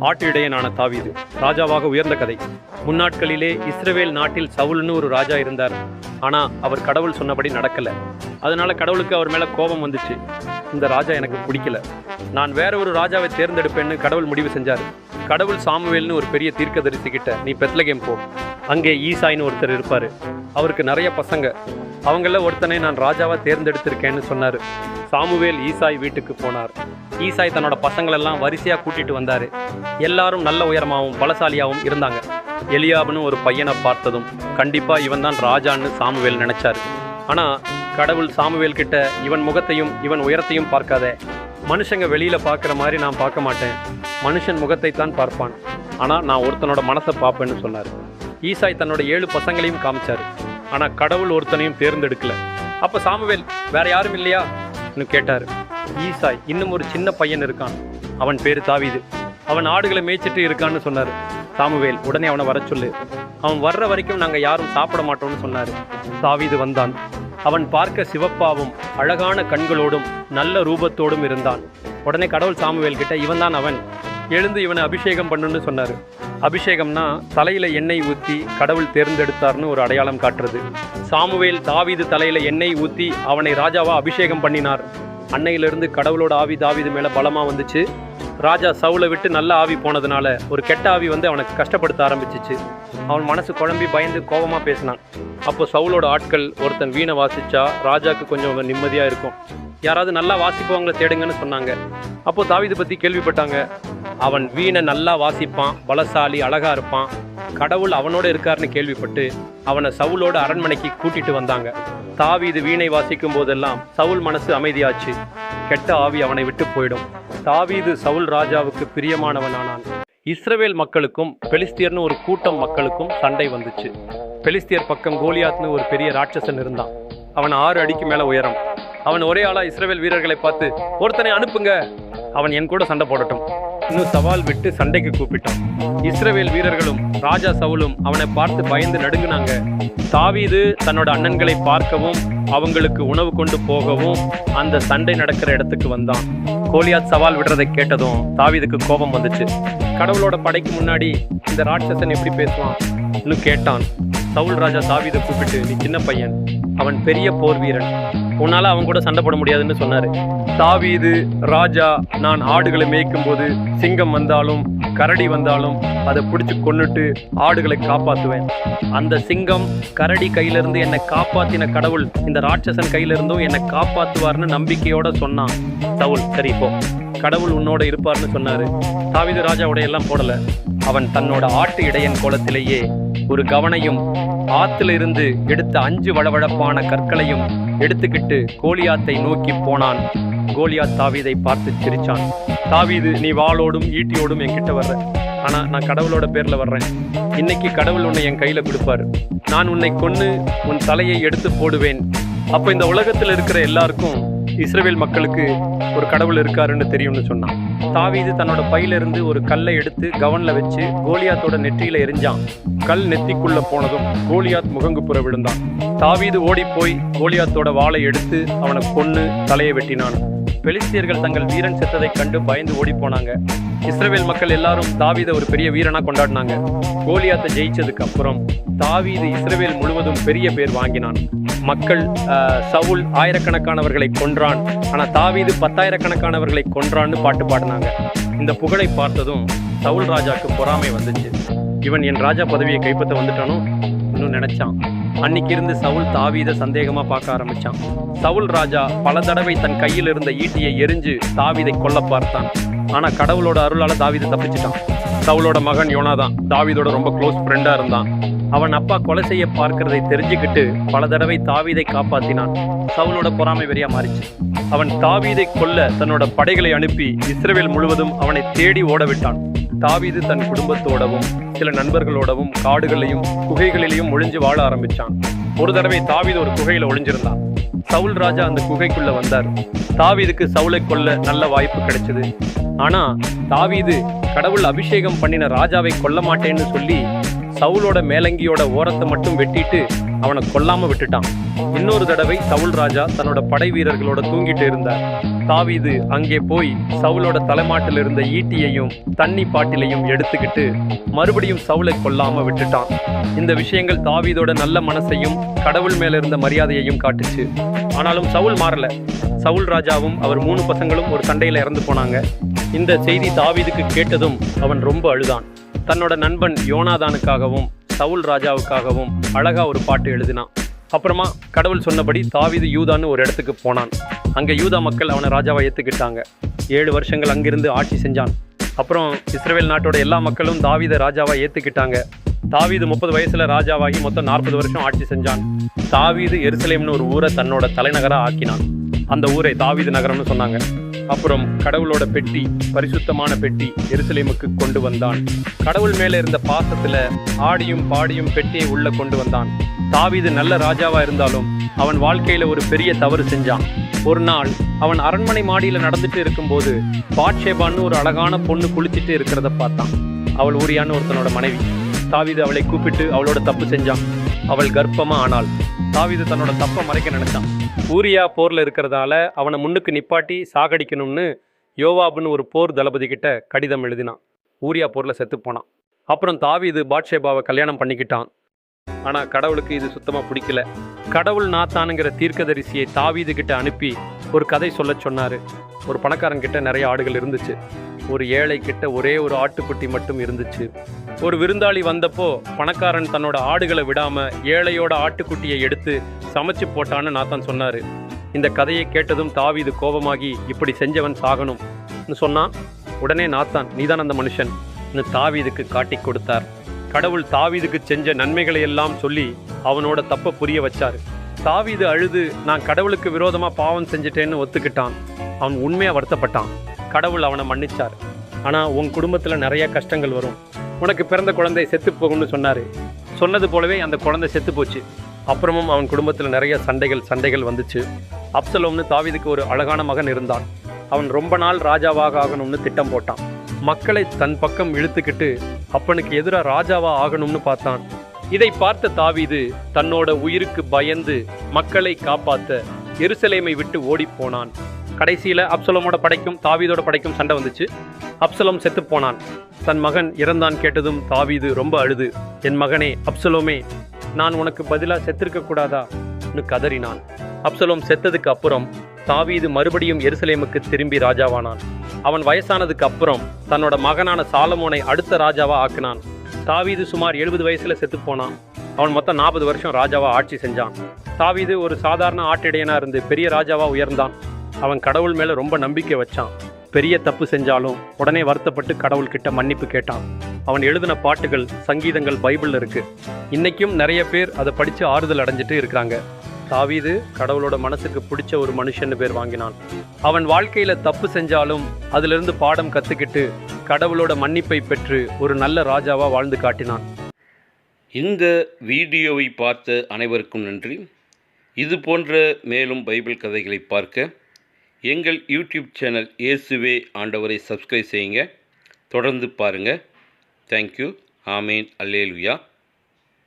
ஆட்டு இடையனான தாவீது ராஜாவாக உயர்ந்த கதை. முன்னாட்களிலே இஸ்ரவேல் நாட்டில் சவுல்னு ஒரு ராஜா இருந்தார். ஆனா அவர் கடவுள் சொன்னபடி நடக்கல. அதனால கடவுளுக்கு அவர் மேல கோபம் வந்துச்சு. இந்த ராஜா எனக்கு பிடிக்கல. நான் வேற ஒரு ராஜாவை தேர்ந்தெடுப்பேன்னு கடவுள் முடிவு செஞ்சார். கடவுள் சாமுவேல்னு ஒரு பெரிய தீர்க்கதரிசி கிட்ட நீ பெத்லகேம் போ. அங்கே ஈசாயின்னு ஒருத்தர் இருப்பாரு. அவருக்கு நிறைய பசங்க. அவங்கள ஒருத்தனை நான் ராஜாவாக தேர்ந்தெடுத்திருக்கேன்னு சொன்னார். சாமுவேல் ஈசாய் வீட்டுக்கு போனார். ஈசாய் தன்னோட பசங்களெல்லாம் வரிசையா கூட்டிட்டு வந்தாரு. எல்லாரும் நல்ல உயரமாகவும் பலசாலியாகவும் இருந்தாங்க. எலியாபுன்னு ஒரு பையனை பார்த்ததும் கண்டிப்பா இவன் தான் ராஜான்னு சாமுவேல் நினைச்சாரு. ஆனா கடவுள் சாமுவேல் கிட்ட இவன் முகத்தையும் இவன் உயரத்தையும் பார்க்காத. மனுஷங்க வெளியில பார்க்குற மாதிரி நான் பார்க்க மாட்டேன். மனுஷன் முகத்தை தான் பார்ப்பான். ஆனா நான் ஒருத்தனோட மனசை பார்ப்பேன்னு சொன்னார். ஈசாய் தன்னோட ஏழு பசங்களையும் காமிச்சாரு. ஆனா கடவுள் ஒருத்தனையும் தேர்ந்தெடுக்கல. அப்ப சாமுவேல் வேற யாரும் இல்லையா? கேட்டாரு. ஈசாய் இன்னும் ஒரு சின்ன பையன் இருக்கான். அவன் பேரு தாவிது. அவன் ஆடுகளை மேய்ச்சிட்டு இருக்கான்னு சொன்னாரு. சாமுவேல் உடனே அவனை வர சொல்லு. அவன் வர்ற வரைக்கும் நாங்க யாரும் சாப்பிட மாட்டோம்னு சொன்னாரு. தாவிது வந்தான். அவன் பார்க்க சிவப்பாவும் அழகான கண்களோடும் நல்ல ரூபத்தோடும் இருந்தான். உடனே கடவுள் சாமுவேல் கிட்ட இவன் தான் அவன். எழுந்து இவனை அபிஷேகம் பண்ணுன்னு சொன்னார். அபிஷேகம்னா தலையில் எண்ணெய் ஊற்றி கடவுள் தேர்ந்தெடுத்தார்னு ஒரு அடையாளம் காட்டுறது. சாமுவேல் தாவீது தலையில் எண்ணெய் ஊற்றி அவனை ராஜாவா அபிஷேகம் பண்ணினார். அன்னையிலிருந்து கடவுளோட ஆவி தாவீது மேலே பலமாக வந்துச்சு. ராஜா சவுலை விட்டு நல்ல ஆவி போனதுனால ஒரு கெட்ட ஆவி வந்து அவனை கஷ்டப்படுத்த ஆரம்பிச்சிச்சு. அவன் மனசு குழம்பி பயந்து கோபமாக பேசினான். அப்போ சவுலோட ஆட்கள் ஒருத்தன் வீணை வாசிச்சா ராஜாவுக்கு கொஞ்சம் நிம்மதியாக இருக்கும். யாராவது நல்லா வாசிப்பவங்களை தேடுங்கன்னு சொன்னாங்க. அப்போது தாவிதை பற்றி கேள்விப்பட்டாங்க. அவன் வீணை நல்லா வாசிப்பான் பலசாலி அழகா இருப்பான். கடவுள் அவனோட இருக்காருன்னு கேள்விப்பட்டு அவனை சவுலோட அரண்மனைக்கு கூட்டிட்டு வந்தாங்க. தாவீது வீணை வாசிக்கும் போதெல்லாம் சவுல் மனசு அமைதியாச்சு. கெட்ட ஆவி அவனை விட்டு போயிடும். தாவீது சவுல் ராஜாவுக்கு பிரியமானவனானான். இஸ்ரவேல் மக்களுக்கும் பெலிஸ்தியர்னு ஒரு கூட்டம் மக்களுக்கும் சண்டை வந்துச்சு. பெலிஸ்தியர் பக்கம் கோலியாத்னு ஒரு பெரிய ராட்சசன் இருந்தான். அவன் ஆறு அடிக்கு மேல உயரம். அவன் ஒரே ஆளா இஸ்ரவேல் வீரர்களை பார்த்து ஒருத்தனை அனுப்புங்க. அவன் என் கூட சண்டை போடட்டும். இன்னும் சவால் விட்டு சண்டைக்கு கூப்பிட்டான். இஸ்ரவேல் வீரர்களும் ராஜா சவுலும் அவனை பார்த்து பயந்து நடுங்குனாங்க. தாவீது தன்னோட அண்ணன்களை பார்க்கவும் அவங்களுக்கு உணவு கொண்டு போகவும் அந்த சண்டை நடக்கிற இடத்துக்கு வந்தான். கோலியாத் சவால் விடுறதை கேட்டதும் தாவீதுக்கு கோபம் வந்துச்சு. கடவுளோட படைக்கு முன்னாடி இந்த ராட்சசன் எப்படி பேசுவான்? இன்னும் கேட்டான். சவுல் ராஜா தாவீதை கூப்பிட்டு நீ சின்ன பையன். அவன் பெரிய போர் வீரன். உன்னால அவன் கூட சண்டை போட முடியாதுன்னு சொன்னாரு. தாவீது ராஜா நான் ஆடுகளை மேய்க்கும் போது சிங்கம் வந்தாலும் கரடி வந்தாலும் அதை பிடிச்சி கொன்னுட்டு ஆடுகளை காப்பாத்துவேன். அந்த சிங்கம் கரடி கையில இருந்து என்னை காப்பாத்தின கடவுள் இந்த ராட்சசன் கையில இருந்தும் என்னை காப்பாத்துவார்னு நம்பிக்கையோட சொன்னான். தவுல் சரி இப்போ கடவுள் உன்னோட இருப்பார்னு சொன்னாரு. தாவீது ராஜாவுடைய எல்லாம் போடல. அவன் தன்னோட ஆட்டு இடையன் கோலத்திலேயே ஒரு கவனையும் ஆத்துல இருந்து எடுத்த அஞ்சு வளவழப்பான கற்களையும் எடுத்துக்கிட்டு கோலியாத்தை நோக்கி போனான். கோலியாத் தாவீதை பார்த்து சிரிச்சான். தாவீது நீ வாளோடும் ஈட்டியோடும் என்கிட்ட வர்ற. ஆனா நான் கடவுளோட பேர்ல வர்றேன். இன்னைக்கு கடவுள் உன்னை என் கையில கொடுப்பாரு. நான் உன்னை கொன்னு உன் தலையை எடுத்து போடுவேன். அப்ப இந்த உலகத்துல இருக்கிற எல்லாருக்கும் இஸ்ரேல் மக்களுக்கு ஒரு கடவுள் இருக்காருன்னு தெரியும்னு சொன்னான் தாவீது தன்னோட பையில இருந்து ஒரு கல்லை எடுத்து கவன்ல வச்சு கோலியாத்தோட நெற்றியில எரிஞ்சான். கல் நெத்திக்குள்ள போனதும் கோலியாத் முகங்குப்புற விழுந்தான். தாவீது ஓடி போய் கோலியாத்தோட வாளை எடுத்து அவனை கொன்று தலையை வெட்டினான். பெலிஸ்தியர்கள் தங்கள் வீரன் செத்ததை கண்டு பயந்து ஓடி போனாங்க மக்கள் எல்லாரும் தாவீதை ஒரு பெரிய வீரனா கொண்டாடினாங்க. கோலியாத்தை ஜெயிச்சதுக்கு அப்புறம் தாவீது இஸ்ரவேல் முழுவதும் பெரிய பேர் வாங்கினான். மக்கள் ஆஹ், சவுல் ஆயிரக்கணக்கானவர்களை கொன்றான். ஆனா தாவீது பத்தாயிரக்கணக்கானவர்களை கொன்றான்னு பாட்டு பாடினாங்க. இந்த புகழை பார்த்ததும் சவுல் ராஜாக்கு பொறாமை வந்துச்சு. இவன் என் ராஜா பதவியை கைப்பற்ற வந்துட்டானோ? இன்னும் நினைச்சான். அன்னைக்கு இருந்து சவுல் தாவீத சந்தேகமா பார்க்க ஆரம்பிச்சான். சவுல் ராஜா பல தடவை தன் கையில் இருந்த ஈட்டியை எரிஞ்சு தாவீதை கொல்ல பார்த்தான். ஆனா கடவுளோட அருளால தாவீதை தப்பிச்சிட்டான். சவுலோட மகன் யோனாதான் தாவீதோட ரொம்ப க்ளோஸ் ஃப்ரெண்டா இருந்தான். அவன் அப்பா கொலை செய்ய பார்க்கிறதை தெரிஞ்சுக்கிட்டு பல தடவை தாவீதை காப்பாத்தினான். சவுலோட பொறாமை வெறியா மாறிச்சு. அவன் தாவீதை கொல்ல தன்னோட படைகளை அனுப்பி இஸ்ரேல் முழுவதும் அவனை தேடி ஓட விட்டான் தாவீது தன் குடும்பத்தோடவும் சில நண்பர்களோடவும் காடுகளையும் குகைகளிலையும் ஒளிஞ்சு வாழ ஆரம்பிச்சான். ஒரு தடவை தாவீது ஒரு குகையில ஒளிஞ்சிருந்தான். சவுல் ராஜா அந்த குகைக்குள்ள வந்தார். தாவீதுக்கு சவுலை கொல்ல நல்ல வாய்ப்பு கிடைச்சது. ஆனா தாவீது கடவுள் அபிஷேகம் பண்ணின ராஜாவை கொல்ல மாட்டேன்னு சொல்லி சவுலோட மேலங்கியோட ஓரத்தை மட்டும் வெட்டிட்டு அவனை கொல்லாம விட்டுட்டான். இன்னொரு தடவை சவுல் ராஜா தன்னோட படை வீரர்களோட தூங்கிட்டு இருந்தார். தாவீது அங்கே போய் சவுலோட தலைமாட்டில் இருந்த ஈட்டியையும் தண்ணி பாட்டிலையும் எடுத்துக்கிட்டு மறுபடியும் சவுலை கொல்லாம விட்டுட்டான். இந்த விஷயங்கள் தாவீதோட நல்ல மனசையும் கடவுள் மேல இருந்த மரியாதையையும் காட்டுச்சு. ஆனாலும் சவுல் மாறல. சவுல் ராஜாவும் அவர் மூணு பசங்களும் ஒரு சண்டையில இறந்து போனாங்க. இந்த செய்தி தாவீதுக்கு கேட்டதும் அவன் ரொம்ப அழுதான். தன்னோட நண்பன் யோனாதானுக்காகவும் சவுல் ராஜாவுக்காகவும் அழகா ஒரு பாட்டு எழுதினான். அப்புறமா கடவுள் சொன்னபடி தாவீது யூதான்னு ஒரு இடத்துக்கு போனான். அங்கே யூதா மக்கள் அவனை ராஜாவை ஏற்றுக்கிட்டாங்க ஏழு வருஷங்கள் அங்கிருந்து ஆட்சி செஞ்சான். அப்புறம் இஸ்ரேல் நாட்டோட எல்லா மக்களும் தாவீதை ராஜாவை ஏற்றுக்கிட்டாங்க தாவீது முப்பது வயசுல ராஜாவாகி மொத்தம் நாற்பது வருஷம் ஆட்சி செஞ்சான். தாவீது எருசலேம்னு ஒரு ஊரை தன்னோட தலைநகரா ஆக்கினான். அந்த ஊரை தாவீது நகரம்னு சொன்னாங்க. அப்புறம் கடவுளோட பெட்டி பரிசுத்தமான பெட்டி எருசலேமுக்கு கொண்டு வந்தான். கடவுள் மேல இருந்த பாசத்துல ஆடியும் பாடியும் பெட்டியை உள்ள கொண்டு வந்தான். தாவிது நல்ல ராஜாவா இருந்தாலும் அவன் வாழ்க்கையில ஒரு பெரிய தவறு செஞ்சான். ஒரு நாள் அவன் அரண்மனை மாடியில நடந்துட்டு இருக்கும்போது பாட்சேபான்னு ஒரு அழகான பொண்ணு குளிச்சுட்டு இருக்கிறத பார்த்தான். அவள் ஊரியான்னு ஒருத்தனோட மனைவி. தாவிது அவளை கூப்பிட்டு அவளோட தப்பு செஞ்சான். அவள் கர்ப்பமா ஆனாள். தாவீது தன்னோட தப்பை மறைக்க நினைச்சான். ஊரியா போர்ல இருக்கிறதால அவனை முன்னுக்கு நிப்பாட்டி சாகடிக்கணும்னு யோவாபுன்னு ஒரு போர் தளபதி கிட்ட கடிதம் எழுதினான். ஊரியா போர்ல செத்து போனான். அப்புறம் தாவீது பாட்ஷேபாவை கல்யாணம் பண்ணிக்கிட்டான். ஆனா கடவுளுக்கு இது சுத்தமா பிடிக்கல. கடவுள் நாத்தானுங்கிற தீர்க்கதரிசியை தாவீது கிட்ட அனுப்பி ஒரு கதை சொல்ல சொன்னாரு. ஒரு பணக்காரன் கிட்ட நிறைய ஆடுகள் இருந்துச்சு. ஒரு ஏழை கிட்ட ஒரே ஒரு ஆட்டுக்குட்டி மட்டும் இருந்துச்சு. ஒரு விருந்தாளி வந்தப்போ பணக்காரன் தன்னோட ஆடுகளை விடாம ஏழையோட ஆட்டுக்குட்டியை எடுத்து சமைச்சு போட்டான்னு நாத்தான் சொன்னாரு. இந்த கதையை கேட்டதும் தாவிது கோபமாகி இப்படி செஞ்சவன் சாகணும். சொன்னான் உடனே நாத்தான் நீதான் அந்த மனுஷன். தாவீதுக்கு காட்டி கொடுத்தார். கடவுள் தாவீதுக்கு செஞ்ச நன்மைகளை எல்லாம் சொல்லி அவனோட தப்ப புரிய வச்சார். தாவீது அழுது நான் கடவுளுக்கு விரோதமா பாவம் செஞ்சுட்டேன்னு ஒத்துக்கிட்டான். அவன் உண்மையா வருத்தப்பட்டான். கடவுள் அவனை மன்னிச்சார். ஆனா உன் குடும்பத்துல நிறைய கஷ்டங்கள் வரும். உனக்கு பிறந்த குழந்தை செத்து போகும்னு சொன்னாரு. சொன்னது போலவே அந்த குழந்தை செத்து போச்சு. அப்புறமும் அவன் குடும்பத்தில் நிறைய சண்டைகள் சண்டைகள் வந்துச்சு. அப்சலோம்னு தாவீதுக்கு ஒரு அழகான மகன் இருந்தான். அவன் ரொம்ப நாள் ராஜாவாக ஆகணும்னு திட்டம் போட்டான். மக்களை தன் பக்கம் இழுத்துக்கிட்டு அப்பனுக்கு எதிராக ராஜாவா ஆகணும்னு பார்த்தான். இதை பார்த்த தாவீது தன்னோட உயிருக்கு பயந்து மக்களை காப்பாற்ற எருசலேமை விட்டு ஓடிப் போனான். கடைசியில் அப்சலமோட படைக்கும் தாவீதோட படைக்கும் சண்டை வந்துச்சு. அப்சலம் செத்து போனான். தன் மகன் இறந்தான் கேட்டதும் தாவீது ரொம்ப அழுது. என் மகனே அப்சலோமே நான் உனக்கு பதிலாக செத்திருக்க கூடாதா? கதறினான். அப்சலோம் செத்ததுக்கு அப்புறம் தாவீது மறுபடியும் எருசலேமுக்கு திரும்பி ராஜாவானான். அவன் வயசானதுக்கு அப்புறம் தன்னோட மகனான சாலமோனை அடுத்த ராஜாவா ஆக்கினான். தாவீது சுமார் எழுபது வயசுல செத்து போனான். அவன் மொத்தம் நாற்பது வருஷம் ராஜாவா ஆட்சி செஞ்சான். தாவீது ஒரு சாதாரண ஆட்டிடையனா இருந்து பெரிய ராஜாவா உயர்ந்தான். அவன் கடவுள் மேலே ரொம்ப நம்பிக்கை வச்சான். பெரிய தப்பு செஞ்சாலும் உடனே வருத்தப்பட்டு கடவுள்கிட்ட மன்னிப்பு கேட்டான். அவன் எழுதின பாட்டுகள் சங்கீதங்கள் பைபிளில் இருக்கு. இன்னைக்கும் நிறைய பேர் அதை படித்து ஆறுதல் அடைஞ்சிட்டு இருக்கிறாங்க தாவீது கடவுளோட மனசுக்கு பிடிச்ச ஒரு மனுஷன்னு பேர் வாங்கினான். அவன் வாழ்க்கையில தப்பு செஞ்சாலும் அதிலிருந்து பாடம் கத்துக்கிட்டு கடவுளோட மன்னிப்பை பெற்று ஒரு நல்ல ராஜாவா வாழ்ந்து காட்டினான். இந்த வீடியோவை பார்த்த அனைவருக்கும் நன்றி. இது போன்ற மேலும் பைபிள் கதைகளை பார்க்க எங்கள் யூடியூப் சேனல் இயேசுவே ஆண்டவரை சப்ஸ்கிரைப் செய்யுங்க. தொடர்ந்து பாருங்கள் தேங்க்யூ ஆமேன். அல்லேலுயா.